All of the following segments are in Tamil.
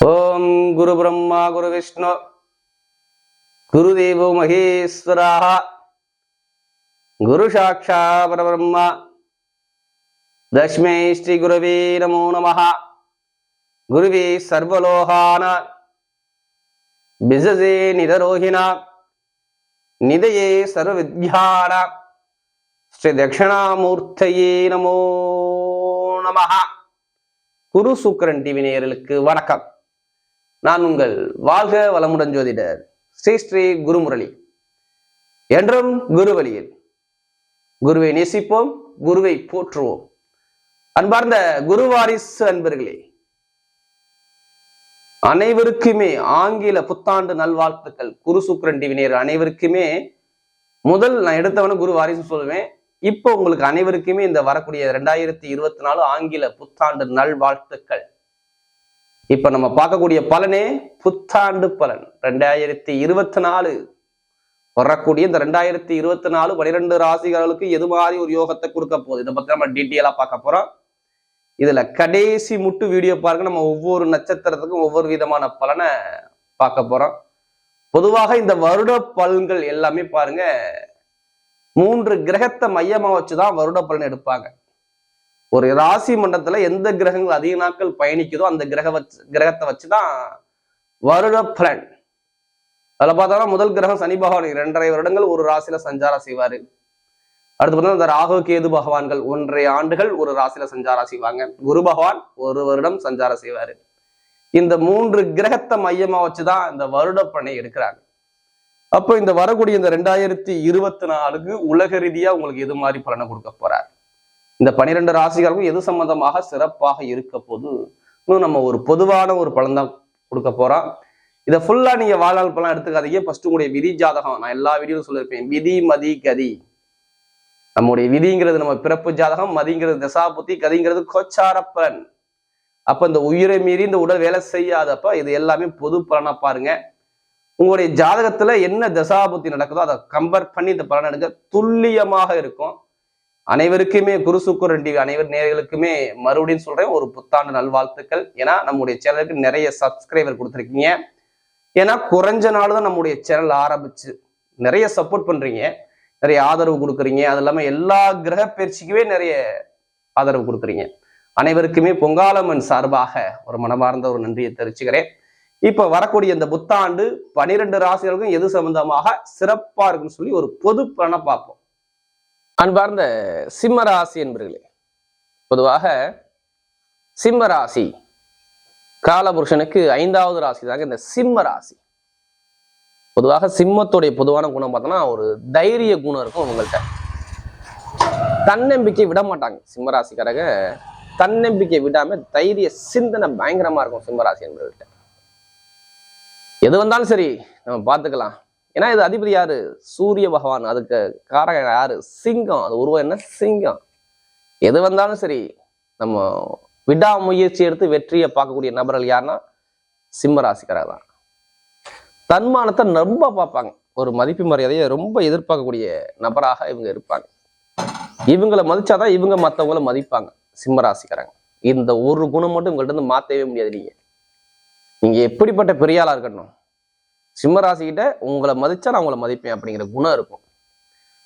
ஓம் குரு பிரம்மா குரு விஷ்ணு குரு குருதேவோ மகேஸ்வராக குரு சாட்சா பரபிரம்மா தஷ்மே ஸ்ரீ குருவே நமோ நம குருவே சர்வலோகான பிசசே நிதரோகிணா நிதயே சர்வவித்யான ஸ்ரீ தட்சிணாமூர்த்தையே நமோ நம குரு சுக்கரன் டிவி நேயர்களுக்கு வணக்கம். நான் உங்கள் வாழ்க வளமுடன் ஜோதிடர் ஸ்ரீ ஸ்ரீ குருமுரளி. என்றும் குரு வழியில் குருவை நேசிப்போம் குருவை போற்றுவோம். அன்பார்ந்த குருவாரிசு அன்பர்களே அனைவருக்குமே ஆங்கில புத்தாண்டு நல்வாழ்த்துக்கள். குரு சுக்கரன் டிவினியர் அனைவருக்குமே. முதல் நான் எடுத்தவன குரு வாரிசு சொல்லுவேன். இப்போ உங்களுக்கு அனைவருக்குமே இந்த வரக்கூடிய ரெண்டாயிரத்தி இருபத்தி நாலு ஆங்கில புத்தாண்டு நல்வாழ்த்துக்கள். இப்ப நம்ம பார்க்கக்கூடிய பலனே புத்தாண்டு பலன். ரெண்டாயிரத்தி இருபத்தி நாலு வரக்கூடிய இந்த ரெண்டாயிரத்தி இருபத்தி நாலு பனிரெண்டு ராசிகளுக்கு எது மாதிரி ஒரு யோகத்தை கொடுக்க போகுது? இதை பத்தி நம்ம டீட்டெயிலா பார்க்க போறோம். இதுல கடைசி முட்டு வீடியோ பாருங்க. நம்ம ஒவ்வொரு நட்சத்திரத்துக்கும் ஒவ்வொரு விதமான பலனை பார்க்க போறோம். பொதுவாக இந்த வருட பலன்கள் எல்லாமே பாருங்க மூன்று கிரகத்தை மையமா வச்சுதான் வருட பலன் எடுப்பாங்க. ஒரு ராசி மண்டலத்துல எந்த கிரகங்கள் அதிக நாட்கள் பயணிக்குதோ அந்த கிரக வச்சு கிரகத்தை வச்சுதான் வருட பலன். அதுல பார்த்தோம்னா முதல் கிரகம் சனி பகவான். இரண்டரை வருடங்கள் ஒரு ராசியில சஞ்சாரம் செய்வாரு. அடுத்து பார்த்தா இந்த ராகு கேது பகவான்கள் ஒன்றரை ஆண்டுகள் ஒரு ராசியில சஞ்சாரம் செய்வாங்க. குரு பகவான் ஒரு வருடம் சஞ்சாரம் செய்வாரு. இந்த மூன்று கிரகத்தை மையமா வச்சுதான் இந்த வருட பணி எடுக்கிறாங்க. அப்போ இந்த வரக்கூடிய இந்த ரெண்டாயிரத்தி இருபத்தி நாலுக்கு உலக ரீதியா உங்களுக்கு எது மாதிரி பலனை கொடுக்க போறாரு? இந்த பனிரெண்டு ராசிகளுக்கும் எது சம்பந்தமாக சிறப்பாக இருக்க போது இன்னும் நம்ம ஒரு பொதுவான ஒரு பலன் தான் கொடுக்க போறோம். இதை ஃபுல்லா நீங்க வாழ்நாள் பலன் எடுத்துக்காதீங்க. ஃபர்ஸ்ட் உங்களுடைய விதி ஜாதகம் நான் எல்லா வீடியோவும் சொல்லியிருப்பேன். விதி மதி கதி. நம்முடைய விதிங்கிறது நம்ம பிறப்பு ஜாதகம் மதிங்கிறது தசாபுத்தி கதிங்கிறது கோச்சார பலன். அப்ப இந்த உயிரை மீறி இந்த உடல் வேலை செய்யாதப்ப இது எல்லாமே பொது பலனா பாருங்க. உங்களுடைய ஜாதகத்துல என்ன தசாபுத்தி நடக்குதோ அதை கம்பேர் பண்ணி இந்த பலன் எடுக்க துல்லியமாக இருக்கும். அனைவருக்குமே குரு சுக்கரன் டிவி அனைவர் நேர்களுக்குமே மறுபடியும் சொல்றேன் ஒரு புத்தாண்டு நல்வாழ்த்துக்கள். ஏன்னா நம்முடைய சேனலுக்கு நிறைய சப்ஸ்கிரைபர் கொடுத்துருக்கீங்க. ஏன்னா குறைஞ்ச நாள் தான் நம்முடைய சேனல் ஆரம்பிச்சு. நிறைய சப்போர்ட் பண்றீங்க. நிறைய ஆதரவு கொடுக்குறீங்க. அது இல்லாம எல்லா கிரக பயிற்சிக்குமே நிறைய ஆதரவு கொடுக்குறீங்க. அனைவருக்குமே பொங்காலம்மன் சார்பாக ஒரு மனமார்ந்த ஒரு நன்றியை தெரிவிச்சுக்கிறேன். இப்ப வரக்கூடிய இந்த புத்தாண்டு பனிரெண்டு ராசிகளுக்கும் எது சம்பந்தமாக சிறப்பா இருக்குன்னு சொல்லி ஒரு பொது பலனை பார்ப்போம். அன்பார்ந்த சிம்ம ராசி என்பர்களே பொதுவாக சிம்ம ராசி காலபுருஷனுக்கு ஐந்தாவது ராசி தாங்க இந்த சிம்ம ராசி. பொதுவாக சிம்மத்துடைய பொதுவான குணம் பார்த்தோம்னா ஒரு தைரிய குணம் இருக்கும் உங்கள்கிட்ட தன்னம்பிக்கை விட மாட்டாங்க சிம்மராசிக்காரங்க தன்னம்பிக்கை விடாம தைரிய சிந்தனை பயங்கரமா இருக்கும் சிம்மராசி என்பவர்கிட்ட எது வந்தாலும் சரி நம்ம பார்த்துக்கலாம். ஏன்னா இது அதிபதி யாரு? சூரிய பகவான். அதுக்கு காரகன் யாரு? சிங்கம். அது உருவம் என்ன? சிங்கம். எது வந்தாலும் சரி நம்ம விடாமுயற்சி எடுத்து வெற்றியை பார்க்கக்கூடிய நபர்கள் யாருன்னா சிம்மராசிக்காரர் தான் தன்மானத்தை ரொம்ப பார்ப்பாங்க. ஒரு மதிப்பு மரியாதையை ரொம்ப எதிர்பார்க்கக்கூடிய நபராக இவங்க இருப்பாங்க. இவங்களை மதிச்சாதான் இவங்க மற்றவங்கள மதிப்பாங்க சிம்மராசிக்காரங்க. இந்த ஒரு குணம் மட்டும் உங்கள்ட்ட இருந்து மாத்தவே முடியாது நீங்க. நீங்க எப்படிப்பட்ட பெரியாளா இருக்கணும்? சிம்மராசிக்கிட்ட உங்களை மதிச்சா நான் உங்களை மதிப்பேன் அப்படிங்கிற குணம் இருக்கும்.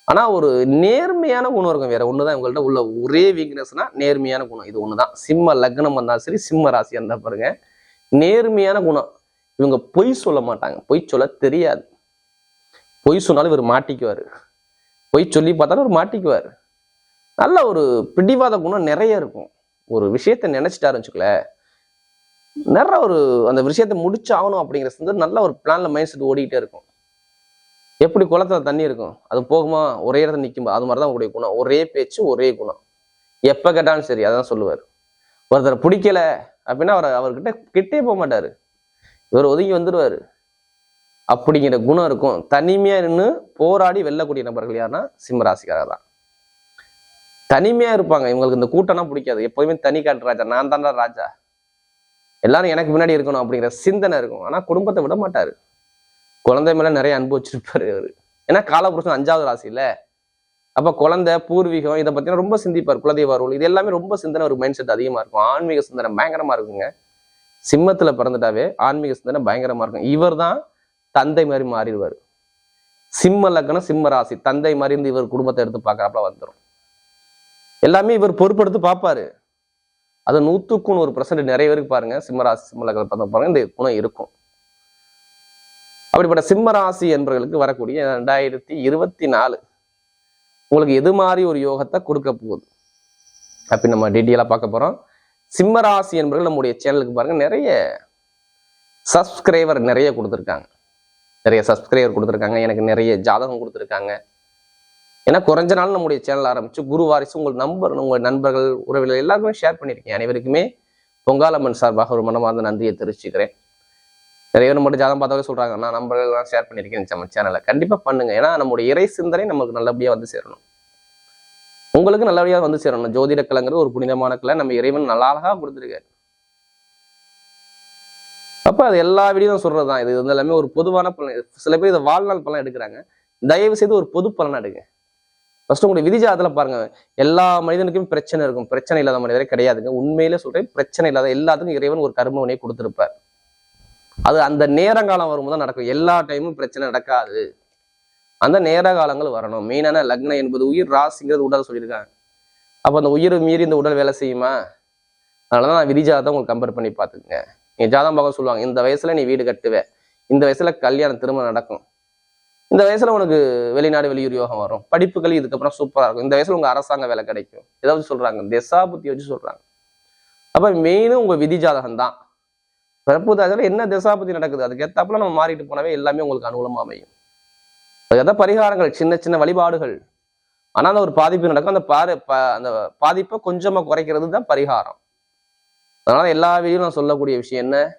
ஆனால் ஒரு நேர்மையான குணம் இருக்கும். வேற தான் உங்கள்கிட்ட உள்ள ஒரே வீக்னஸ்னா நேர்மையான குணம். இது ஒன்று தான் சிம்ம லக்னம் வந்தாலும் சரி சிம்ம ராசி இருந்தா பாருங்க நேர்மையான குணம். இவங்க பொய் சொல்ல மாட்டாங்க. பொய் சொல்ல தெரியாது. பொய் சொன்னாலும் இவர் மாட்டிக்குவார். பொய் சொல்லி பார்த்தாலும் இவர் மாட்டிக்குவார். நல்ல ஒரு பிடிவாத குணம் நிறைய இருக்கும். ஒரு விஷயத்த நினைச்சிட்டாருன்னு வச்சுக்கல நிறைய ஒரு அந்த விஷயத்த முடிச்சாகணும் அப்படிங்கிற சந்தர் நல்ல ஒரு பிளான்ல மைண்ட் செட் ஓடிக்கிட்டே இருக்கும். எப்படி குளத்துல தண்ணி இருக்கும்? அது போகுமா? ஒரே இடத்துல நிற்குமா அது மாதிரி தான் உங்களுடைய குணம். ஒரே பேச்சு ஒரே குணம். எப்போ கேட்டாலும் சரி அதான் சொல்லுவார். ஒருத்தர் பிடிக்கல அப்படின்னா அவர் அவர்கிட்ட கிட்டே போக மாட்டார். இவர் ஒதுங்கி வந்துடுவாரு அப்படிங்கிற குணம் இருக்கும். தனிமையாக நின்று போராடி வெல்லக்கூடிய நபர்கள் யாருன்னா சிம்மராசிக்காரர் தான். தனிமையாக இருப்பாங்க. இவங்களுக்கு இந்த கூட்டம்னா பிடிக்காது. எப்போதுமே தனி காட்டு ராஜா. நான் தான்டா ராஜா. எல்லாரும் எனக்கு முன்னாடி இருக்கணும் அப்படிங்கிற சிந்தனை இருக்கும். ஆனால் குடும்பத்தை விட மாட்டாரு. குழந்தை மேல நிறைய அன்பு வச்சிருப்பாரு ஏன்னா காலபுருஷன் அஞ்சாவது ராசி இல்லை அப்போ குழந்தை பூர்வீகம் இதை பத்தின ரொம்ப சிந்திப்பார். குலதெய்வ அருள் இது எல்லாமே ரொம்ப சிந்தனை ஒரு மைண்ட் செட் அதிகமாக இருக்கும். ஆன்மீக சிந்தனை பயங்கரமாக இருக்குங்க. சிம்மத்தில் பிறந்துட்டாவே ஆன்மீக சிந்தனை பயங்கரமா இருக்கும். இவர் தான் தந்தை மாதிரி மாறிடுவார். சிம்ம லக்னம் சிம்ம ராசி. தந்தை மாதிரி இருந்து இவர் குடும்பத்தை எடுத்து பார்க்கறாப்புல வந்துடும் எல்லாமே இவர் பொறுப்பெடுத்து பார்ப்பாரு. அது நூற்றுக்கு நூறு பர்சன்ட் நிறைய பேருக்கு பாருங்க. சிம்மராசி ராசி சிம்ம பாருங்க இந்த குணம் இருக்கும். அப்படிப்பட்ட சிம்மராசி என்பவர்களுக்கு வரக்கூடிய ரெண்டாயிரத்தி இருபத்தி நாலு உங்களுக்கு எது மாதிரி ஒரு யோகத்தை கொடுக்க போகுது? அப்படி நம்ம டீட்டெயிலாக பார்க்க போகிறோம் சிம்மராசி என்பவர்கள் நம்முடைய சேனலுக்கு பாருங்க நிறைய சப்ஸ்கிரைபர் நிறைய கொடுத்துருக்காங்க. நிறைய சப்ஸ்கிரைபர் கொடுத்துருக்காங்க. எனக்கு நிறைய ஜாதகம் கொடுத்துருக்காங்க. ஏன்னா குறைஞ்ச நாள் நம்முடைய சேனல் ஆரம்பிச்சு குரு வாரிசு உங்கள் நம்பர் உங்கள் நண்பர்கள் உறவினர்கள் எல்லாருக்குமே ஷேர் பண்ணியிருக்கேன் அனைவருக்குமே பொங்காலம்மன் சார்பாக ஒரு மனமார்ந்த நன்றியை தெரிவிச்சுக்கிறேன். நிறைய பேர் மட்டும் ஜாதகம் பார்த்தாவே சொல்றாங்க நான் நம்பர்கள்லாம் ஷேர் பண்ணியிருக்கேன் நம்ம சேனலை கண்டிப்பா பண்ணுங்க. ஏன்னா நம்முடைய இறை சிந்தனை நமக்கு நல்லபடியா வந்து சேரணும். உங்களுக்கு நல்லபடியா வந்து சேரணும். ஜோதிட கலைங்கிறது ஒரு புனிதமான கலை. நம்ம இறைவன் நல்லா அழகா கொடுத்துருக்காரு. அப்ப அது எல்லா வீடியும் சொல்றதுதான். இது வந்து எல்லாமே ஒரு பொதுவான பலன். சில பேர் இதை வாழ்நாள் பலன் எடுக்கிறாங்க. தயவு செய்து ஒரு பொது பலன் எடுங்க. ஃபர்ஸ்ட் உங்களுடைய விதிஜாதத்தில் பாருங்க. எல்லா மனிதனுக்கும் பிரச்சனை இருக்கும். பிரச்சனை இல்லாத மனிதரே கிடையாதுங்க. உண்மையிலே சொல்றேன் பிரச்சனை இல்லாத எல்லாத்துக்கும் இறைவன் ஒரு கர்மவினை கொடுத்துருப்பார். அது அந்த நேரங்காலம் வரும்போது தான் நடக்கும். எல்லா டைமும் பிரச்சனை நடக்காது. அந்த நேர காலங்கள் வரணும். மெயினான லக்னம் என்பது உயிர் ராசிங்கிறது உடல் சொல்லியிருக்காங்க. அப்போ அந்த உயிர் மீறி இந்த உடல் வேலை செய்யுமா? அதனால தான் நான் விதிஜாதத்தை உங்களுக்கு கம்பேர் பண்ணி பார்த்துக்குங்க. நீங்க ஜாதம் பார்க்க சொல்லுவாங்க இந்த வயசுல நீ வீடு கட்டுவே. இந்த வயசுல கல்யாணம் திரும்ப நடக்கும். இந்த வயசுல உனக்கு வெளிநாடு வெளியூர் யோகம் வரும். படிப்புகள் இதுக்கப்புறம் சூப்பராக இருக்கும். இந்த வயசுல உங்க அரசாங்க வேலை கிடைக்கும். ஏதாவது சொல்றாங்க. திசா புத்தி வச்சு சொல்றாங்க. அப்ப மெயினும் உங்க விதி ஜாதகம் தான். பிறப்பு தாஜல என்ன திசாபதி நடக்குது? அதுக்கு ஏத்தாப்புல நம்ம மாறிட்டு போனவே எல்லாமே உங்களுக்கு அனுகூலமா அமையும். அதுக்கு பரிகாரங்கள் சின்ன சின்ன வழிபாடுகள். ஆனா அந்த ஒரு பாதிப்பு நடக்கும். அந்த பாரு ப- அந்த பாதிப்பை கொஞ்சமா குறைக்கிறது தான் பரிகாரம். அதனால எல்லா வீடியும் நான் சொல்லக்கூடிய விஷயம் என்ன?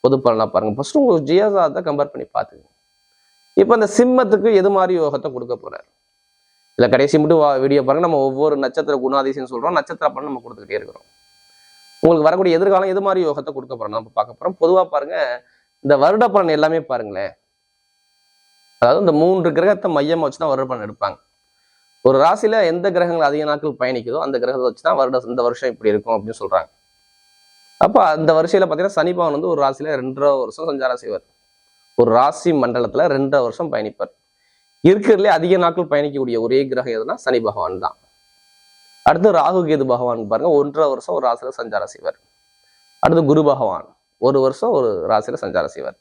பொது பலனா பாருங்க. ஃபர்ஸ்ட் உங்க ஜாதகத்தை கம்பேர் பண்ணி பார்த்துங்க இப்போ அந்த சிம்மத்துக்கு எது மாதிரி யோகத்தை கொடுக்க போறாரு? இல்லை கடைசி மட்டும் வீடியோ பாருங்க. நம்ம ஒவ்வொரு நட்சத்திர குணாதிசயம் சொல்றோம். நட்சத்திர பலன் நம்ம கொடுத்துக்கிட்டே இருக்கிறோம். உங்களுக்கு வரக்கூடிய எதிர்காலம் எது மாதிரி யோகத்தை கொடுக்க போறோம் நம்ம பார்க்க போறோம். பொதுவா பாருங்க இந்த வருட பலன் எல்லாமே பாருங்களேன். அதாவது இந்த மூன்று கிரகத்தை மையமா வச்சு தான் வருட பலன் எடுப்பாங்க. ஒரு ராசியில எந்த கிரகங்கள் அதிக நாட்கள் பயணிக்குதோ அந்த கிரகத்தை வச்சு தான் வருட இந்த வருஷம் இப்படி இருக்கும் அப்படின்னு சொல்றாங்க. அப்ப அந்த வரிசையில பாத்தீங்கன்னா சனி பவன் வந்து ஒரு ராசியில ரெண்டரை வருஷம் சஞ்சாரம் செய்வார். ஒரு ராசி மண்டலத்துல ரெண்டரை வருஷம் பயணிப்பார். இருக்கிறதுலே அதிக நாட்கள் பயணிக்கக்கூடிய ஒரே கிரகம் எதுனா சனி பகவான் தான். அடுத்து ராகு கேது பகவான் பாருங்க ஒன்றரை வருஷம் ஒரு ராசியில சஞ்சாரம் செய்வார். அடுத்து குரு பகவான் ஒரு வருஷம் ஒரு ராசியில சஞ்சாரம் செய்வார்.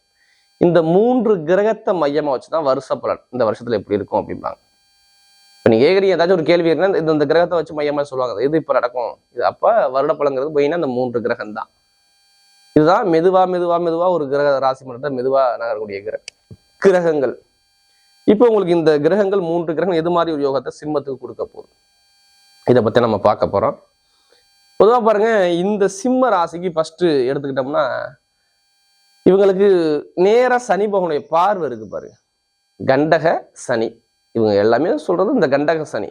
இந்த மூன்று கிரகத்தை மையமா வச்சுதான் வருஷ பலன் இந்த வருஷத்துல எப்படி இருக்கும் அப்படிம்பாங்க. இப்ப நீங்க கேக்குறீங்க ஏதாச்சும் ஒரு கேள்வி இருக்குன்னா இந்த இந்த கிரகத்தை வச்சு மையமா சொல்லுவாங்க. இது இப்ப நடக்கும். இது அப்ப வருட பலங்கிறது போயின்னா இந்த மூன்று கிரகம் தான் இதுதான் மெதுவா மெதுவா மெதுவா ஒரு கிரக ராசி மன்றத்தை மெதுவா நகரக்கூடிய கிரக கிரகங்கள். இப்போ உங்களுக்கு இந்த கிரகங்கள் மூன்று கிரகம் எது மாதிரி ஒரு யோகத்தை சிம்மத்துக்கு கொடுக்க போகுது? இதை பத்தி நம்ம பார்க்க போறோம். பொதுவா பாருங்க இந்த சிம்ம ராசிக்கு ஃபர்ஸ்ட் எடுத்துக்கிட்டோம்னா இவங்களுக்கு நேரா சனி பகவானுடைய பார்வை இருக்கு பாருங்க. கண்டக சனி. இவங்க எல்லாமே சொல்றது இந்த கண்டக சனி.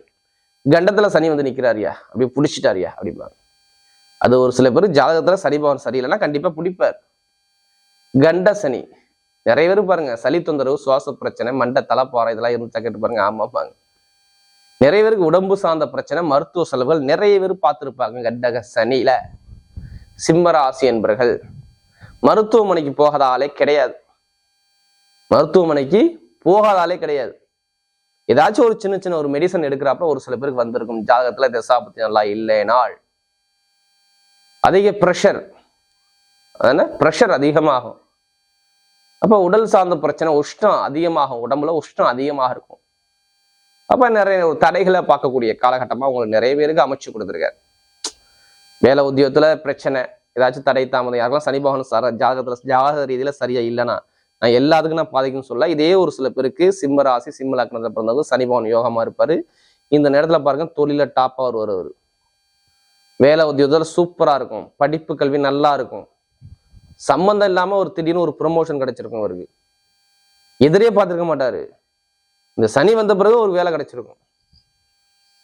கண்டத்துல சனி வந்து நிக்கிறாரியா அப்படியே பிடிச்சிட்டாரியா அப்படிம்பாங்க. அது ஒரு சில பேர் ஜாதகத்துல சனிபவன் சரியில்லைன்னா கண்டிப்பா பிடிப்பார். கண்ட சனி. நிறைய பேர் பாருங்க சளி தொந்தரவு சுவாச பிரச்சனை மண்டை தலைப்பாறை இதெல்லாம் இருந்து கேட்டு பாருங்க ஆமாப்பாங்க நிறைய பேருக்கு உடம்பு சார்ந்த பிரச்சனை மருத்துவ செலவுகள் நிறைய பேர் பார்த்துருப்பாங்க கண்டக சனியில. சிம்மராசி என்பர்கள். மருத்துவமனைக்கு போகாத ஆளே கிடையாது. மருத்துவமனைக்கு போகாத ஆளே கிடையாது. ஏதாச்சும் ஒரு சின்ன சின்ன ஒரு மெடிசன் எடுக்கிறப்ப ஒரு சில பேருக்கு வந்திருக்கும். ஜாதகத்துல தசாபத்தி நல்லா இல்லைனாள் அதிக ப்ரெஷர் அதான ப்ரெஷர் அதிகமாகும். அப்போ உடல் சார்ந்த பிரச்சனை உஷ்ணம் அதிகமாகும். உடம்புல உஷ்ணம் அதிகமாக இருக்கும். அப்போ நிறைய தடைகளை பார்க்கக்கூடிய காலகட்டமா உங்களுக்கு நிறைய பேருக்கு அமைச்சு கொடுத்துருக்காரு. வேலை உத்தியோகத்துல பிரச்சனை ஏதாச்சும் தடை தாமதம் யாருக்கெல்லாம் சனி பகவான் சர ஜாதகத்துல ஜாதக ரீதியில சரியா இல்லைன்னா நான் எல்லாத்துக்கும் நான் பாதிக்குன்னு சொல்ல இதே ஒரு சில பேருக்கு சிம்ம ராசி சிம்ம லக்னத்தில் பிறந்தவங்க சனி பகவான் இருப்பார். இந்த நேரத்துல பாருங்க தொழில டாப்பா வருவார் வேலை உத்தியோகத்தில் சூப்பரா இருக்கும். படிப்பு கல்வி நல்லா இருக்கும். சம்மந்தம் இல்லாம ஒரு திடீர்னு ஒரு ப்ரொமோஷன் கிடைச்சிருக்கும் அவருக்கு. எதிரே பார்த்திருக்க மாட்டார். இந்த சனி வந்த பிறகு ஒரு வேலை கிடைச்சிருக்கும்.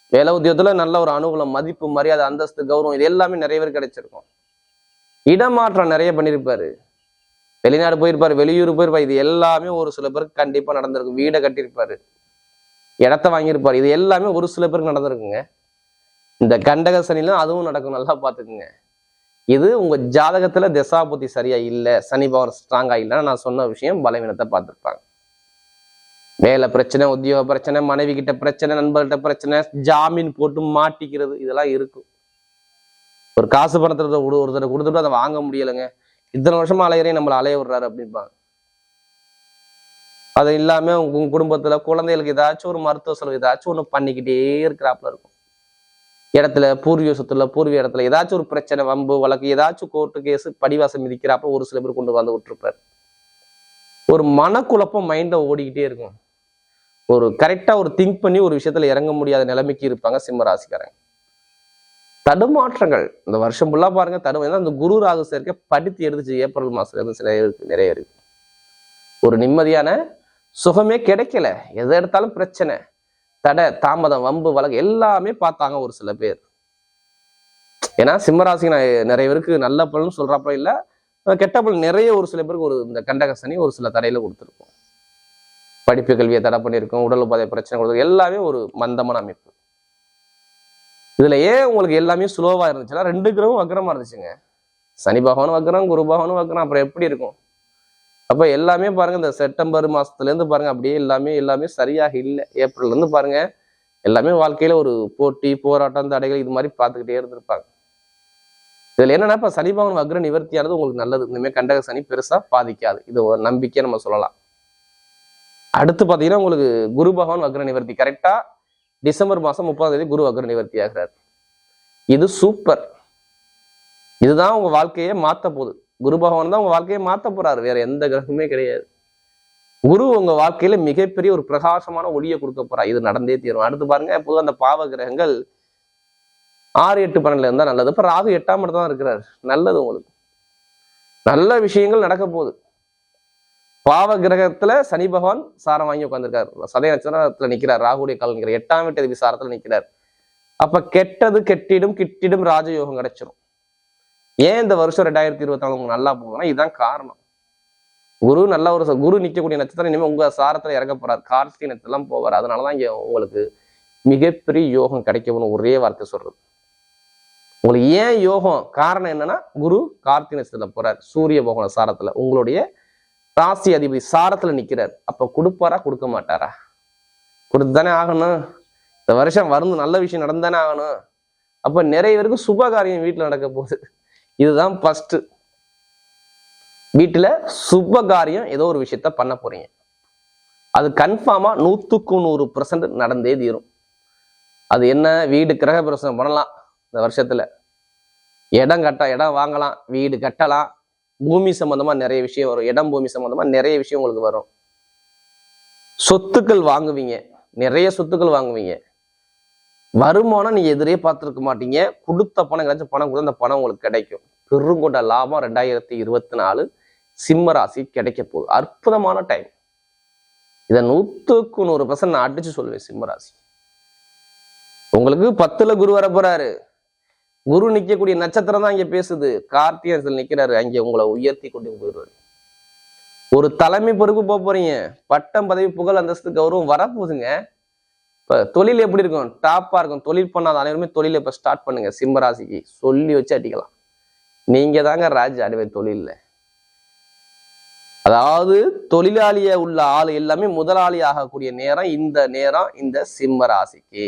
வேலை உத்தியோகத்தில் நல்ல ஒரு அனுகூலம் மதிப்பு மரியாதை அந்தஸ்து கௌரவம் இது எல்லாமே நிறைய பேர் கிடைச்சிருக்கும். இடமாற்றம் நிறைய பண்ணியிருப்பாரு வெளிநாடு போயிருப்பாரு வெளியூர் போயிருப்பாரு இது எல்லாமே ஒரு சில பேருக்கு கண்டிப்பா நடந்திருக்கும். வீடை கட்டியிருப்பாரு. இடத்த வாங்கியிருப்பாரு. இது எல்லாமே ஒரு சில பேருக்கு நடந்திருக்குங்க. இந்த கண்டக சனிலாம் அதுவும் நடக்கும் நல்லா பார்த்துக்குங்க. இது உங்க ஜாதகத்துல திசாபுத்தி சரியா இல்லை சனி பவர் ஸ்ட்ராங்கா இல்லைன்னா நான் சொன்ன விஷயம் பலவீனத்தை பார்த்துருப்பாங்க. வேலை பிரச்சனை உத்தியோக பிரச்சனை மனைவி கிட்ட பிரச்சனை நண்பர்கிட்ட பிரச்சனை ஜாமீன் போட்டு மாட்டிக்கிறது இதெல்லாம் இருக்கும். ஒரு காசு பணத்தை ஒரு ஒருத்தர் கொடுத்துட்டு அதை வாங்க முடியலைங்க. இத்தனை வருஷமா அலையிறையும் நம்மளை அலைய விடுறாரு அப்படின்பாங்க அது இல்லாம உங்க குடும்பத்தில் குடும்பத்துல குழந்தைகளுக்கு ஏதாச்சும் ஒரு மருத்துவ செலவு ஏதாச்சும் ஒன்று பண்ணிக்கிட்டே இருக்கிறாப்புல இருக்கும். இடத்துல பூர்வீக சொத்துல பூர்வீக இடத்துல ஏதாச்சும் ஒரு பிரச்சனை வம்பு வழக்கு ஏதாச்சும் கோர்ட்டு கேஸ் படிவாசம் மிதிக்கிறப்ப ஒரு சில பேர் கொண்டு வந்து விட்டுருப்பார். ஒரு மனக்குழப்பம் மைண்ட ஓடிக்கிட்டே இருக்கும். ஒரு கரெக்டா ஒரு திங்க் பண்ணி ஒரு விஷயத்துல இறங்க முடியாத நிலைமைக்கு இருப்பாங்க சிம்ம ராசிக்காரங்க. தடுமாற்றங்கள். இந்த வருஷம் ஃபுல்லா பாருங்க தடு ஏன்னா அந்த குரு ராகு சேர்க்கை படித்து எடுத்துச்சு ஏப்ரல் மாசத்துல இருந்து சில இருக்கு நிறைய இருக்கு ஒரு நிம்மதியான சுகமே கிடைக்கல. எதை எடுத்தாலும் பிரச்சனை. தடை தாமதம் வம்பு வழக்கு எல்லாமே பார்த்தாங்க ஒரு சில பேர். ஏன்னா சிம்மராசி நிறைய பேருக்கு நல்ல பலன் சொல்றப்ப இல்ல கெட்ட பலன் நிறைய ஒரு சில பேருக்கு ஒரு இந்த கண்டக சனி ஒரு சில தடையில கொடுத்துருக்கும். படிப்பு கல்வியை தடை பண்ணியிருக்கோம் உடல் உபாதை பிரச்சனை கொடுத்து எல்லாமே ஒரு மந்தமான அமைப்பு. இதுல ஏன் உங்களுக்கு எல்லாமே சுலோவா இருந்துச்சுன்னா ரெண்டு கிரகம் வக்கரமா இருந்துச்சுங்க. சனி பகவானும் வக்கரம் குரு பகவானும் வக்கரம் அப்புறம் எப்படி இருக்கும்? அப்ப எல்லாமே பாருங்க இந்த செப்டம்பர் மாசத்துல இருந்து பாருங்க அப்படியே எல்லாமே எல்லாமே சரியாக இல்லை. ஏப்ரல்ல இருந்து பாருங்க எல்லாமே வாழ்க்கையில ஒரு போட்டி போராட்டம் தடைகள் இது மாதிரி பார்த்துக்கிட்டே இருந்திருப்பாங்க. இதுல என்னன்னா இப்ப சனி பகவான் வக்ர நிவர்த்தியானது உங்களுக்கு நல்லது. இனிமேல் கண்டக சனி பெருசா பாதிக்காது. இது ஒரு நம்பிக்கை நம்ம சொல்லலாம். அடுத்து பாத்தீங்கன்னா உங்களுக்கு குரு பகவான் வக்ர நிவர்த்தி. கரெக்டா டிசம்பர் மாசம் முப்பதாம் தேதி குரு வக்ர நிவர்த்தி ஆகிறார் இது சூப்பர். இதுதான் உங்க வாழ்க்கையை மாத்த போகுது. குரு பகவான் தான் உங்க வாழ்க்கையை மாத்த போறாரு. வேற எந்த கிரகமே கிடையாது. குரு உங்க வாழ்க்கையில மிகப்பெரிய ஒரு பிரகாசமான ஒளியை கொடுக்க போறா இது நடந்தே தீரும். அடுத்து பாருங்க பொதுவாக அந்த பாவ கிரகங்கள் ஆறு எட்டு பன்னெண்டுல இருந்தா நல்லது. இப்ப ராகு எட்டாம் இடத்துல தான் இருக்கிறார். நல்லது உங்களுக்கு. நல்ல விஷயங்கள் நடக்க போகுது. பாவ கிரகத்துல சனி பகவான் சாரம் வாங்கி உட்காந்துருக்காரு சதய நட்சத்திரத்துல நிக்கிறார். ராகுடைய கால் நிற்கிறார் எட்டாம் வீட்டு சாரத்துல நிக்கிறார். அப்ப கெட்டது கெட்டிடும் கிட்டிடும் ராஜயோகம் கிடைச்சிடும் ஏன் இந்த வருஷம் ரெண்டாயிரத்தி இருபத்தி நாலு உங்களுக்கு நல்லா போகுதுன்னா இதுதான் காரணம். குரு நல்ல ஒரு குரு நிற்கக்கூடிய நட்சத்திரம் இனிமேல் உங்க சாரத்துல இறக்க போறார். கார்த்திகை நட்சத்திரம் போவார். அதனாலதான் இங்கே உங்களுக்கு மிகப்பெரிய யோகம் கிடைக்கும்னு ஒரே வார்த்தை சொல்றது. உங்களுக்கு ஏன் யோகம் காரணம் என்னன்னா குரு கார்த்திகை நட்சத்திரத்தில் போறார். சூரிய போகன சாரத்துல. உங்களுடைய ராசி அதிபதி சாரத்துல நிற்கிறார் அப்ப கொடுப்பாரா கொடுக்க மாட்டாரா? கொடுத்துதானே ஆகணும். இந்த வருஷம் வருந்து நல்ல விஷயம் நடந்தானே ஆகணும். அப்போ நிறைய பேருக்கு சுபகாரியம் வீட்டில் நடக்க போகுது. இதுதான் ஃபஸ்ட்டு வீட்டில் சுப காரியம் ஏதோ ஒரு விஷயத்த பண்ண போறீங்க. அது கன்ஃபார்மாக நூற்றுக்கு நூறு பர்சன்ட் நடந்தே தீரும். அது என்ன? வீடு கிரக பிரசனம் பண்ணலாம் இந்த வருஷத்தில். இடம் கட்ட இடம் வாங்கலாம் வீடு கட்டலாம். பூமி சம்மந்தமாக நிறைய விஷயம் வரும். இடம் பூமி சம்மந்தமாக நிறைய விஷயம் உங்களுக்கு வரும். சொத்துக்கள் வாங்குவீங்க. நிறைய சொத்துக்கள் வாங்குவீங்க. வருமானம் நீங்க எதிரே பார்த்துருக்க மாட்டீங்க. கொடுத்த பணம் கிடைச்ச பணம் கொடுத்தா அந்த பணம் உங்களுக்கு கிடைக்கும். பெருங்கொண்ட லாபம் ரெண்டாயிரத்தி இருபத்தி நாலு சிம்ம ராசி கிடைக்க போகுது. அற்புதமான டைம் இதை நூற்றுக்கு நூறு பர்சன்ட் நான் அடிச்சு சொல்லுவேன் சிம்ம ராசி. உங்களுக்கு பத்துல குரு வர போறாரு. குரு நிக்கக்கூடிய நட்சத்திரம் தான் இங்க பேசுது. கார்த்திகத்தில் நிக்கிறாரு. அங்கே உங்களை உயர்த்தி கொண்டு போயிடுவாரு. ஒரு தலைமை பொறுப்பு போக போறீங்க. பட்டம் பதவி புகழ் அந்தஸ்து கௌரவம் வரப்போகுதுங்க. இப்போ தொழில் எப்படி இருக்கும்? டாப்பாக இருக்கும். தொழில் பண்ணாத அனைவருமே தொழிலை இப்போ ஸ்டார்ட் பண்ணுங்க. சிம்மராசிக்கு சொல்லி வச்சு அடிக்கலாம். நீங்க தாங்க ராஜ் அடிவை தொழிலில். அதாவது தொழிலாளிய உள்ள ஆள் எல்லாமே முதலாளி ஆகக்கூடிய நேரம் இந்த நேரம் இந்த சிம்ம ராசிக்கு.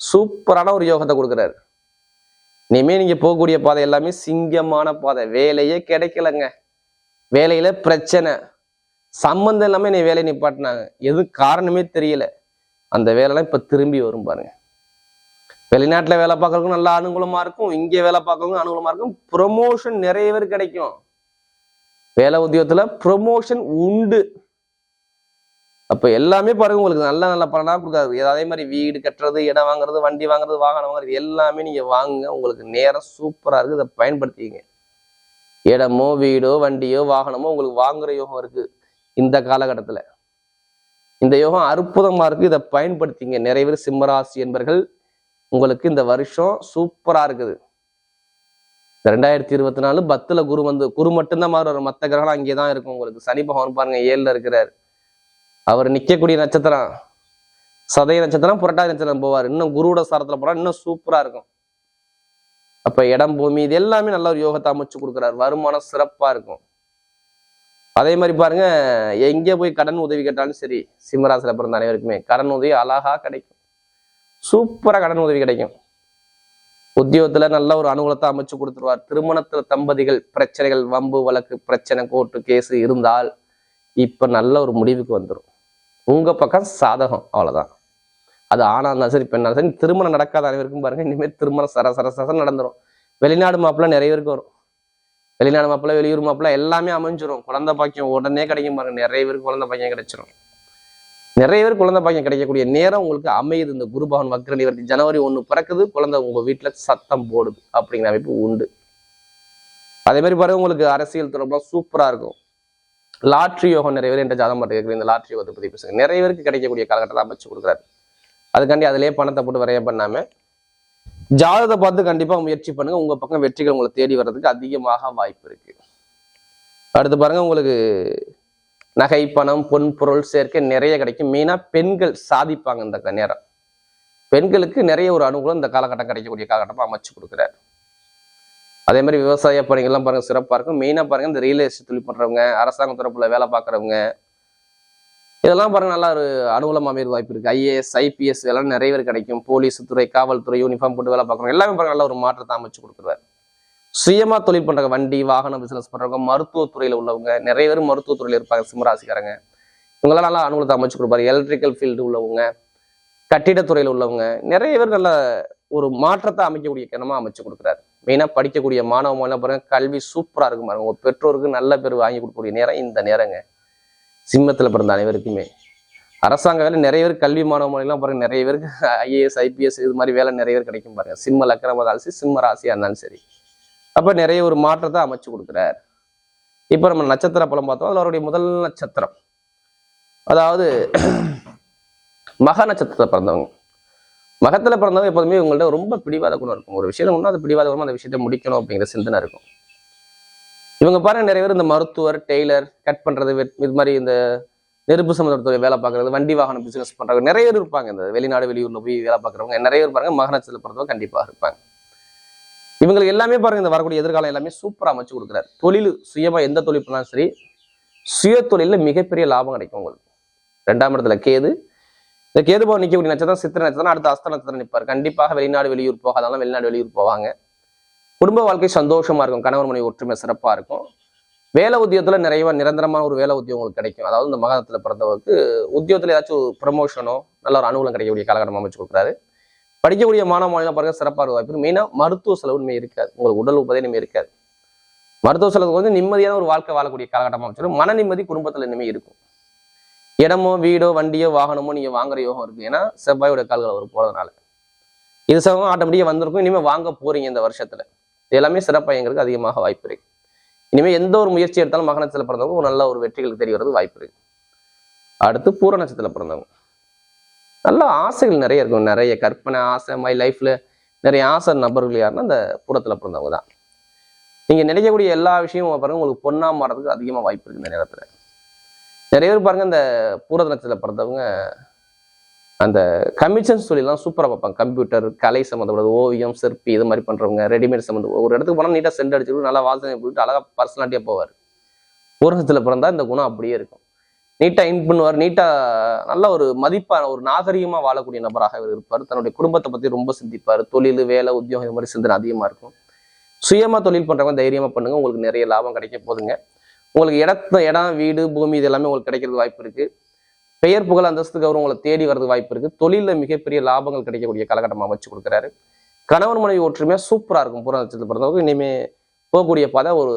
சூப்பரான ஒரு யோகத்தை கொடுக்குறாரு. இனிமே நீங்க போகக்கூடிய பாதை எல்லாமே சிங்கமான பாதை. வேலையே கிடைக்கலங்க. வேலையில பிரச்சனை. சம்பந்தம் இல்லாம நீ வேலையை நிப்பாட்டினாங்க. எது காரணமே தெரியல. அந்த வேலைலாம் இப்போ திரும்பி வரும் பாருங்க. வெளிநாட்டில் வேலை பார்க்கறதுக்கும் நல்ல அனுகூலமாக இருக்கும். இங்கே வேலை பார்க்கறதுக்கும் அனுகூலமாக இருக்கும். ப்ரொமோஷன் நிறைய பேர் கிடைக்கும். வேலை உத்தியோகத்தில் ப்ரொமோஷன் உண்டு. அப்போ எல்லாமே பாருங்க உங்களுக்கு நல்ல நல்ல பலனாக கொடுக்காது. அதே மாதிரி வீடு கட்டுறது இடம் வாங்குறது வண்டி வாங்குறது வாகனம் வாங்குறது எல்லாமே நீங்கள் வாங்குங்க. உங்களுக்கு நேரம் சூப்பராக இருக்குது இதை பயன்படுத்திங்க இடமோ வீடோ வண்டியோ வாகனமோ உங்களுக்கு வாங்குற யோகம் இருக்குது இந்த காலகட்டத்தில். இந்த யோகம் அற்புதமா இருக்கு. இதை பயன்படுத்திங்க. நிறைய பேர் சிம்மராசி என்பர்கள் உங்களுக்கு இந்த வருஷம் சூப்பரா இருக்குது. ரெண்டாயிரத்தி இருபத்தி நாலு பத்துல குரு வந்து குரு மட்டும்தான் மாறுவார். மற்ற கிரகம் அங்கே தான் இருக்கும் உங்களுக்கு. சனி பகவான் பாருங்க ஏழுல இருக்கிறார். அவர் நிக்கக்கூடிய நட்சத்திரம் சதய நட்சத்திரம் புரட்டாதி நட்சத்திரம் போவார். இன்னும் குருவோட சாரத்துல போனால் இன்னும் சூப்பரா இருக்கும். அப்ப இடம் பூமி இது எல்லாமே நல்ல ஒரு யோகத்தை அமைச்சு கொடுக்குறாரு. வருமானம் சிறப்பா இருக்கும். அதே மாதிரி பாருங்க எங்கே போய் கடன் உதவி கேட்டாலும் சரி சிம்மராசில் பிறந்த அனைவருக்குமே கடன் உதவி அழகா கிடைக்கும். சூப்பராக கடன் உதவி கிடைக்கும். உத்தியோகத்தில் நல்ல ஒரு அனுகூலத்தை அமைச்சு கொடுத்துருவார். திருமணத்தில் தம்பதிகள் பிரச்சனைகள் வம்பு வழக்கு பிரச்சனை கோர்ட்டு கேஸு இருந்தால் இப்போ நல்ல ஒரு முடிவுக்கு வந்துடும் உங்கள் பக்கம் சாதகம் அவ்வளோதான் அது ஆணா இருந்தாலும் சரி பெண்ணா சரி திருமணம் நடக்காத அனைவருக்கும் பாருங்கள் இனிமேல் திருமணம் சர சர சர நடந்துரும் வெளிநாடு மாப்பிள்ளை நிறைய பேருக்கு வரும் வெளிநாடு மாப்பிள்ள வெளியூர் மாப்பிள்ள எல்லாமே அமைஞ்சிரும். குழந்தை பாக்கியம் உடனே கிடைக்கும் பாருங்க. நிறைய பேருக்கு குழந்தை பாக்கியம் கிடைச்சிரும். நிறைய பேர் குழந்தை பாக்கியம் கிடைக்கக்கூடிய நேரம் உங்களுக்கு அமையுது. இந்த குருபவன் வக்ர நிவர்த்தி ஜனவரி ஒன்று பிறக்குது. குழந்தை உங்க வீட்டில் சத்தம் போடுது அப்படிங்கிற அமைப்பு உண்டு. அதே மாதிரி பாருங்க உங்களுக்கு அரசியல் தொடர்பாக சூப்பரா இருக்கும். லாட்ரி யோகம் நிறைய பேர் என்ற ஜாதகம் மட்டும் இந்த லாட்ரி யோகத்தை பத்தி பேசுங்க. நிறைய பேருக்கு கிடைக்கக்கூடிய காலகட்டத்தை அமைச்சு கொடுக்குறாரு. அதுக்காண்டி அதிலேயே பணத்தை போட்டு வரைய பண்ணாமல் ஜாதகத்தை பார்த்து கண்டிப்பாக முயற்சி பண்ணுங்க. உங்க பக்கம் வெற்றிகள் உங்களை தேடி வர்றதுக்கு அதிகமாக வாய்ப்பு இருக்கு. அடுத்து பாருங்க உங்களுக்கு நகை பணம் பொன் பொருள் சேர்க்கை நிறைய கிடைக்கும். மெயினாக பெண்கள் சாதிப்பாங்க இந்த நேரம் பெண்களுக்கு நிறைய ஒரு அனுகூலம் இந்த காலகட்டம் கிடைக்கக்கூடிய காலகட்டமாக அமைச்சு கொடுக்குறாரு. அதே மாதிரி விவசாய பணிகள்லாம் பாருங்க சிறப்பாக இருக்கும். மெயினாக பாருங்க இந்த ரியல் எஸ்டேட் தொழில் பண்ணுறவங்க அரசாங்க தரப்புல வேலை பார்க்குறவங்க இதெல்லாம் பாருங்க நல்லா ஒரு அனுகூலம் அமைய வாய்ப்பு இருக்கு. ஐஏஎஸ் ஐபிஎஸ் இதெல்லாம் நிறைய பேர் கிடைக்கும். போலீஸ் துறை காவல்துறை யூனிஃபார்ம் போட்டு வேலை பார்க்குறவங்க எல்லாமே பாருங்க நல்ல ஒரு மாற்றத்தை அமைச்சு கொடுக்குறாரு. சுயமா தொழில் பண்றவங்க வண்டி வாகனம் பிசினஸ் பண்றவங்க மருத்துவத்துறையில உள்ளவங்க நிறைய பேர் மருத்துவத்துறையில இருப்பாங்க சிம்மராசிக்காரங்க. இவங்கெல்லாம் நல்லா அனுகூலத்தை அமைச்சு கொடுப்பாரு. எலக்ட்ரிக்கல் ஃபீல்டு உள்ளவங்க கட்டிடத்துறையில உள்ளவங்க நிறைய பேர் நல்ல ஒரு மாற்றத்தை அமைக்கக்கூடிய கிணமா அமைச்சு கொடுக்குறாரு. மெயினா படிக்கக்கூடிய மாணவ மாணவ பாருங்க கல்வி சூப்பரா இருக்கும் பாருங்க. உங்க பெற்றோருக்கு நல்ல பேர் வாங்கி கொடுக்கக்கூடிய நேரம் இந்த நேரங்க. சிம்மத்தில் பிறந்த அனைவருக்குமே. அரசாங்க வேலை நிறைய பேர் கல்வி மாணவ மாணவிலாம் பாருங்க நிறைய பேருக்கு ஐஏஎஸ் ஐபிஎஸ் இது மாதிரி வேலை நிறைய பேர் கிடைக்கும் பாருங்க. சிம்ம லக்கணமா இருந்தாலும் சரி சிம்ம ராசியாக இருந்தாலும் சரி. அப்போ நிறைய ஒரு மாற்றத்தை அமைச்சு கொடுக்குறார். இப்போ நம்ம நட்சத்திர பலம் பார்த்தோம். அதில் அவருடைய முதல் நட்சத்திரம். அதாவது மக நட்சத்திரத்தை பிறந்தவங்க. மகத்தில் பிறந்தவங்க எப்போதுமே உங்கள்ட்ட ரொம்ப பிடிவாத குணம் இருக்கும். ஒரு விஷயம் ஒன்றும் அது பிடிவாத குணம் அந்த விஷயத்தை முடிக்கணும் அப்படிங்கிற சிந்தனை இருக்கும். இவங்க பாருங்க நிறைய பேர் இந்த மருத்துவர் டெய்லர் கட் பண்றது இது மாதிரி இந்த நெருப்பு சம்மந்தத்துறை வேலை பார்க்கறது வண்டி வாகனம் பிசினஸ் பண்றவங்க நிறைய பேர் இருப்பாங்க. இந்த வெளிநாடு வெளியூர்ல போய் வேலை பார்க்குறவங்க நிறைய பேர் பாருங்க மகனத்தில் பிறந்தவங்க கண்டிப்பாக இருப்பாங்க. இவங்களுக்கு எல்லாமே பாருங்க இந்த வரக்கூடிய எதிர்காலம் எல்லாமே சூப்பராக அமைச்சு கொடுக்குறாரு. தொழில் சுயமா எந்த தொழில் பண்ணாலும் சரி சுய தொழிலில் மிகப்பெரிய லாபம் கிடைக்கும் உங்களுக்கு. ரெண்டாம் இடத்துல கேது. இந்த கேது போக நிற்கக்கூடிய நட்சத்திரம் சித்திர நட்சத்திரம் அடுத்த அஸ்த நட்சத்திரம் நிற்பார் கண்டிப்பாக வெளிநாடு வெளியூர் போகாதாலும் வெளிநாடு வெளியூர் போவாங்க. குடும்ப வாழ்க்கை சந்தோஷமா இருக்கும். கணவன் மனைவி ஒற்றுமை சிறப்பா இருக்கும். வேலை உத்தியோகத்தில் நிறைய நிரந்தரமான ஒரு வேலை உத்தியோகம் உங்களுக்கு கிடைக்கும். அதாவது இந்த மகாதத்தில் பிறந்தவருக்கு உத்தியோகத்தில் ஏதாச்சும் ப்ரமோஷனோ நல்ல ஒரு அனுகூலம் கிடைக்கக்கூடிய காலகட்டம் அமைச்சு கொடுக்குறாரு. படிக்கக்கூடிய மாணவ மாநிலம் பாருங்க சிறப்பாக இருக்க வாய்ப்பு மெயினாக மருத்துவ செலவுமே இருக்காது. உங்களுக்கு உடல் உபதை இனிமே இருக்காது. மருத்துவ செலவுக்கு வந்து நிம்மதியான ஒரு வாழ்க்கை வாழக்கூடிய காலகட்டமாக அமைச்சிடும் மன நிம்மதி குடும்பத்தில் இனிமே இருக்கும். இடமோ வீடோ வண்டியோ வாகனமோ நீங்க வாங்குற யோகம் இருக்கு. ஏன்னா செவ்வாயோட கால்கள் அவர் போகிறதுனால இது சமம் ஆட்டோமேட்டிக்காக வந்திருக்கும். இனிமேல் வாங்க போறீங்க இந்த வருஷத்துல. எல்லாமே சிறப்பாக எங்களுக்கு அதிகமாக வாய்ப்பு இருக்கு. இனிமேல் எந்த ஒரு முயற்சி எடுத்தாலும் மகனத்தில் பிறந்தவங்க ஒரு நல்ல ஒரு வெற்றிகளுக்கு தெரிய வாய்ப்பு இருக்கு. அடுத்து பூர நட்சத்திரத்தில் பிறந்தவங்க. நல்ல ஆசைகள் நிறைய இருக்கும். நிறைய கற்பனை ஆசை மை லைஃப்பில் நிறைய ஆசை நபர்கள் யாருன்னா அந்த பூரத்தில் பிறந்தவங்க தான். நீங்கள் நினைக்கக்கூடிய எல்லா விஷயமும் பாருங்க உங்களுக்கு பொண்ணாக மாறதுக்கு அதிகமாக வாய்ப்பு இருக்கு இந்த நேரத்தில் நிறைய பேர் பாருங்கள் இந்த பூரதனத்துல பிறந்தவங்க அந்த கமிஷன்ஸ் சொல்லிலாம் சூப்பராக பார்ப்பாங்க. கம்ப்யூட்டர் கலை சம்மந்தப்பட்டது ஓவியம் சிற்பி இது மாதிரி பண்ணுறவங்க ரெடிமேட் சம்மந்த ஒரு இடத்துக்கு போனால் நீட்டாக சென்ட் அடிச்சுட்டு நல்லா வாசனை போட்டு அழகாக பர்சனாலிட்டியாக போவார். ஊரகத்தில் பிறந்தா இந்த குணம் அப்படியே இருக்கும். நீட்டாக இன் பண்ணுவார் நீட்டாக நல்ல ஒரு மதிப்பான ஒரு நாகரீகமாக வாழக்கூடிய நபராக இவர் இருப்பார். தன்னுடைய குடும்பத்தை பற்றி ரொம்ப சிந்திப்பார். தொழில் வேலை உத்தியோகம் இது மாதிரி சிந்தனை அதிகமாக இருக்கும். சுயமாக தொழில் பண்ணுறவங்க தைரியமாக பண்ணுங்கள் உங்களுக்கு நிறைய லாபம் கிடைக்க போதுங்க. உங்களுக்கு இடத்த இடம் வீடு பூமி இது எல்லாமே உங்களுக்கு கிடைக்கிறது வாய்ப்பு இருக்குது பெயர் புகழ் அந்தஸ்து கௌரவம் உங்களை தேடி வரது வாய்ப்பு இருக்குது தொழிலில் மிகப்பெரிய லாபங்கள் கிடைக்கக்கூடிய காலகட்டமாக வச்சு கொடுக்குறாரு. கணவன் மனைவி ஒற்றுமையா சூப்பராக இருக்கும். பூரா நட்சத்திரத்தில் பிறந்தவங்க இனிமே போகக்கூடிய பாதை ஒரு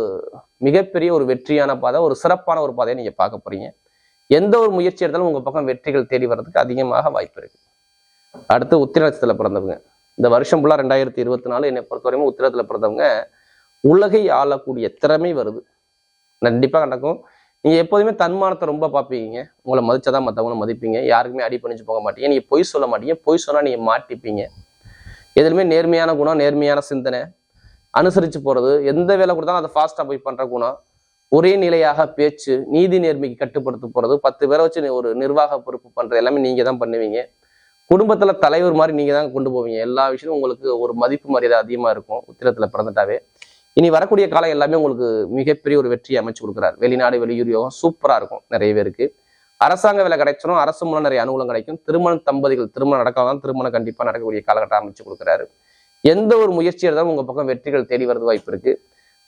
மிகப்பெரிய ஒரு வெற்றியான பாதை ஒரு சிறப்பான ஒரு பாதையை நீங்கள் பார்க்க போறீங்க. எந்த ஒரு முயற்சி எடுத்தாலும் உங்கள் பக்கம் வெற்றிகள் தேடி வர்றதுக்கு அதிகமாக வாய்ப்பு இருக்கு. அடுத்து உத்திர நட்சத்திரத்தில் பிறந்தவங்க. இந்த வருஷம் ஃபுல்லாக ரெண்டாயிரத்தி இருபத்தி நாலு. என்னை பொறுத்தவரைக்கும் உத்திரத்தில் பிறந்தவங்க உலகை ஆளக்கூடிய திறமை வருது. கண்டிப்பாக நடக்கும். நீங்கள் எப்போதுமே தன்மானத்தை ரொம்ப பார்ப்பீங்க. உங்களை மதிச்சாதான் மற்றவங்கள மதிப்பீங்க. யாருக்குமே அடி பண்ணிச்சு போக மாட்டீங்க. நீங்கள் பொய் சொல்ல மாட்டீங்க. பொய் சொன்னால் நீங்கள் மாட்டிப்பீங்க. எதுலையுமே நேர்மையான குணம் நேர்மையான சிந்தனை அனுசரித்து போகிறது எந்த வேலை கொடுத்தாலும் அதை ஃபாஸ்ட்டாக போய் பண்ணுற குணம் ஒரே நிலையாக பேச்சு நீதி நேர்மைக்கு கட்டுப்படுத்த போகிறது பத்து பேரை வச்சு ஒரு நிர்வாக பொறுப்பு பண்ணுறது எல்லாமே நீங்கள் தான் பண்ணுவீங்க. குடும்பத்தில் தலைவர் மாதிரி நீங்கள் தான் கொண்டு போவீங்க. எல்லா விஷயமும் உங்களுக்கு ஒரு மதிப்பு மரியாதை அதிகமாக இருக்கும் உத்திரத்தில் பிறந்துட்டாவே. இனி வரக்கூடிய காலம் எல்லாமே உங்களுக்கு மிகப்பெரிய ஒரு வெற்றியை அமைச்சு கொடுக்குறாரு. வெளிநாடு வெளியூர் யோகம் சூப்பராக இருக்கும் நிறைய பேருக்கு. அரசாங்க வேலை கிடைச்சிடும் அரசு மூலம் நிறைய அனுகூலம் கிடைக்கும். திருமண தம்பதிகள் திருமணம் நடக்காதான் திருமணம் கண்டிப்பாக நடக்கக்கூடிய காலகட்டம் அமைச்சு கொடுக்குறாரு. எந்த ஒரு முயற்சி எடுத்தாலும் உங்கள் பக்கம் வெற்றிகள் தேடி வரது வாய்ப்பு இருக்குது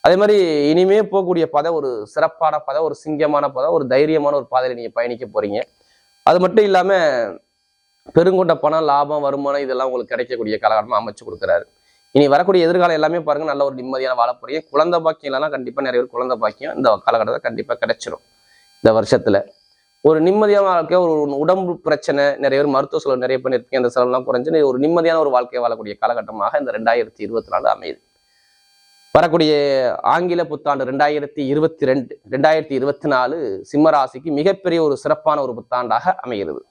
அதே மாதிரி இனிமே போகக்கூடிய பதை ஒரு சிறப்பான பதை ஒரு சிங்கமான பதை ஒரு தைரியமான ஒரு பாதையில் நீங்கள் பயணிக்க போகிறீங்க அது மட்டும் இல்லாமல் பெருங்கொண்ட பணம் லாபம் வருமானம் இதெல்லாம் உங்களுக்கு கிடைக்கக்கூடிய காலகட்டமாக அமைச்சு கொடுக்குறாரு. இனி வரக்கூடிய எதிர்காலம் எல்லாமே பாருங்க நல்ல ஒரு நிம்மதியான வாழ போறீங்க குழந்தை பாக்கியம் எல்லாம் கண்டிப்பாக நிறைய பேர் குழந்தை பாக்கியம் இந்த காலகட்டத்தில் கண்டிப்பாக கிடைச்சிடும் இந்த வருஷத்துல ஒரு நிம்மதியான வாழ்க்கை ஒரு உடம்பு பிரச்சனை நிறைய பேர் மருத்துவ செலவு நிறைய பண்ணியிருப்பீங்க அந்த செலவுலாம் குறைஞ்சு ஒரு நிம்மதியான ஒரு வாழ்க்கையை வாழக்கூடிய காலகட்டமாக இந்த ரெண்டாயிரத்தி இருபத்தி நாலு அமையுது. வரக்கூடிய ஆங்கில புத்தாண்டு ரெண்டாயிரத்தி இருபத்தி ரெண்டு ரெண்டாயிரத்தி இருபத்தி நாலு சிம்மராசிக்கு மிகப்பெரிய ஒரு சிறப்பான ஒரு புத்தாண்டாக அமைகிறது.